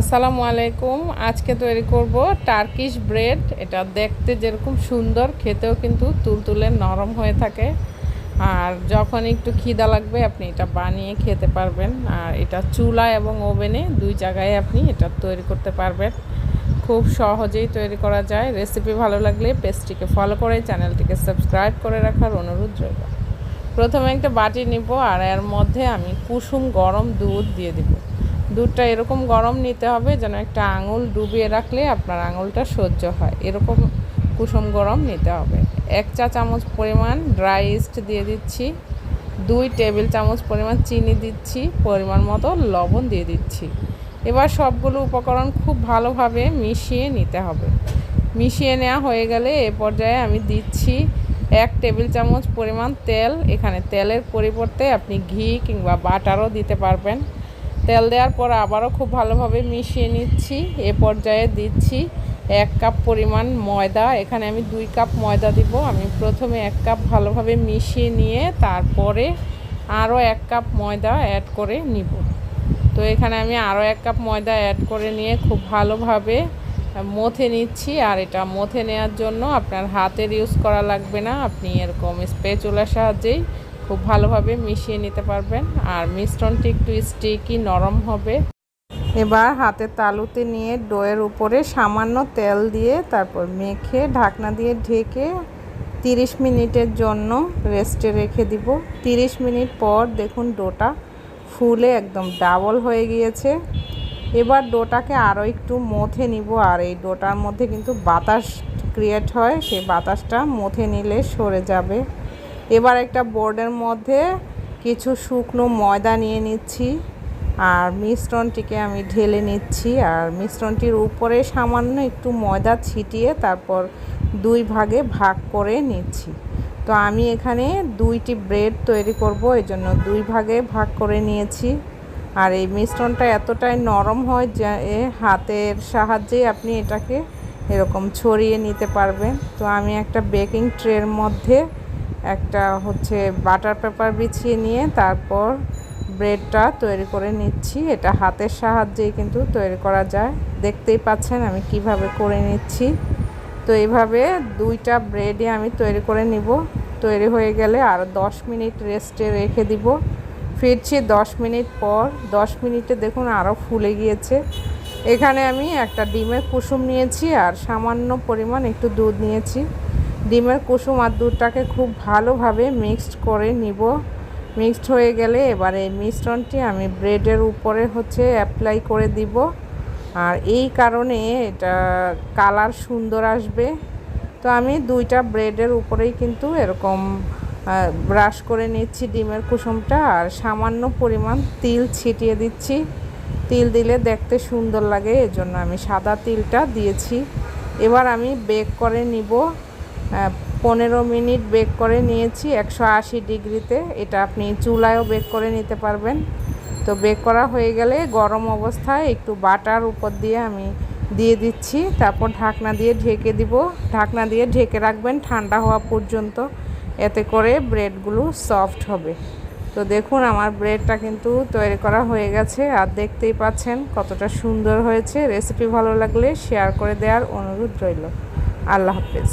আসসালামু আলাইকুম। আজকে তৈরি করব টার্কিশ ব্রেড। এটা দেখতে যেরকম সুন্দর, খেতেও কিন্তু তুলতুলে নরম হয়ে থাকে। আর যখন একটু খিদা লাগবে, আপনি এটা বানিয়ে খেতে পারবেন। আর এটা চুলা এবং ওভেনে দুই জায়গায় আপনি এটা তৈরি করতে পারবেন। খুব সহজেই তৈরি করা যায়। রেসিপি ভালো লাগলে পেজটিকে ফলো করে চ্যানেলটিকে সাবস্ক্রাইব করে রাখার অনুরোধ রইল। প্রথমে একটা বাটি নিব আর এর মধ্যে আমি কুসুম গরম দুধ দিয়ে দিব। দুধটা এরকম গরম নিতে হবে যেন একটা আঙুল ডুবিয়ে রাখলে আপনার আঙুলটা সহ্য হয়। এরকম কুসুম গরম নিতে হবে। এক চা চামচ পরিমাণ ড্রাই ইস্ট দিয়ে দিচ্ছি। দুই টেবিল চামচ পরিমাণ চিনি দিচ্ছি। পরিমাণ মতো লবণ দিয়ে দিচ্ছি। এবার সবগুলো উপকরণ খুব ভালোভাবে মিশিয়ে নিতে হবে। মিশিয়ে নেওয়া হয়ে গেলে এ পর্যায়ে আমি দিচ্ছি এক টেবিল চামচ পরিমাণ তেল। এখানে তেলের পরিবর্তে আপনি ঘি কিংবা বাটারও দিতে পারবেন। তেল দেওয়ার পর আবারও খুব ভালোভাবে মিশিয়ে নিচ্ছি। এ পর্যায়ে দিচ্ছি এক কাপ পরিমাণ ময়দা। এখানে আমি দুই কাপ ময়দা দিব। আমি প্রথমে এক কাপ ভালোভাবে মিশিয়ে নিয়ে তারপরে আরও এক কাপ ময়দা অ্যাড করে নিব। তো এখানে আমি আরও এক কাপ ময়দা অ্যাড করে নিয়ে খুব ভালোভাবে মথে নিচ্ছি। আর এটা মথে নেওয়ার জন্য আপনার হাতের ইউজ করা লাগবে না। আপনি এরকম স্পেচুলার সাহায্যেই খুব ভালোভাবে মিশিয়ে নিতে পারবেন। আর মিশ্রণটি একটু স্টিকি নরম হবে। এবার হাতের তালুতে নিয়ে ডোয়ের উপরে সামান্য তেল দিয়ে তারপর মেখে ঢাকনা দিয়ে ঢেকে 30 মিনিটের জন্য রেস্টে রেখে দিব। 30 মিনিট পর দেখুন ডোটা ফুলে একদম ডাবল হয়ে গিয়েছে। এবার ডোটাকে আরও একটু মথে নিব। আর এই ডোটার মধ্যে কিন্তু বাতাস ক্রিয়েট হয়। সেই বাতাসটা মথে নিলে সরে যাবে। এবার একটা বোর্ডের মধ্যে কিছু শুকনো ময়দা নিয়ে নিচ্ছি, আর মিশ্রণটিকে আমি ঢেলে নিচ্ছি, আর মিশ্রণটির উপরে সামান্য একটু ময়দা ছিটিয়ে তারপর দুই ভাগে ভাগ করে নিচ্ছি। তো আমি এখানে দুইটি ব্রেড তৈরি করব এই জন্য দুই ভাগে ভাগ করে নিয়েছি। আর এই মিশ্রণটা এতটাই নরম হয় যে হাতের সাহায্যে আপনি এটাকে এরকম ছড়িয়ে নিতে পারবেন। তো আমি একটা বেকিং ট্রের মধ্যে একটা হচ্ছে বাটার পেপার বিছিয়ে নিয়ে তারপর ব্রেডটা তৈরি করে নিচ্ছি। এটা হাতের সাহায্যেই কিন্তু তৈরি করা যায়। দেখতেই পাচ্ছেন আমি কীভাবে করে নিচ্ছি। তো এইভাবে দুইটা ব্রেডই আমি তৈরি করে নিব। তৈরি হয়ে গেলে আর দশ মিনিট রেস্টে রেখে দিব। ফিরছি দশ মিনিট পর। দশ মিনিটে দেখুন আরও ফুলে গিয়েছে। এখানে আমি একটা ডিমের কুসুম নিয়েছি আর সামান্য পরিমাণ একটু দুধ নিয়েছি। ডিমের কুসুম আর দুধটাকে খুব ভালোভাবে মিক্সড করে নিব। মিক্সড হয়ে গেলে এবারে মিশ্রণটি আমি ব্রেডের উপরে হচ্ছে অ্যাপ্লাই করে দিব। আর এই কারণে এটা কালার সুন্দর আসবে। তো আমি দুইটা ব্রেডের উপরেই কিন্তু এরকম ব্রাশ করে নিচ্ছি ডিমের কুসুমটা। আর সামান্য পরিমাণ তিল ছিটিয়ে দিচ্ছি। তিল দিলে দেখতে সুন্দর লাগে, এজন্য আমি সাদা তিলটা দিয়েছি। এবার আমি বেক করে নিব। পনেরো মিনিট বেক করে নিয়েছি, একশো আশি ডিগ্রিতে। এটা আপনি চুলায়ও বেক করে নিতে পারবেন। তো বেক করা হয়ে গেলে গরম অবস্থায় একটু বাটার উপর দিয়ে আমি দিয়ে দিচ্ছি। তারপর ঢাকনা দিয়ে ঢেকে দিব। ঢাকনা দিয়ে ঢেকে রাখবেন ঠান্ডা হওয়া পর্যন্ত। এতে করে ব্রেডগুলো সফট হবে। তো দেখুন, আমার ব্রেডটা কিন্তু তৈরি করা হয়ে গেছে। আর দেখতেই পাচ্ছেন কতটা সুন্দর হয়েছে। রেসিপি ভালো লাগলে শেয়ার করে দেওয়ার অনুরোধ রইল। আল্লাহ হাফেজ।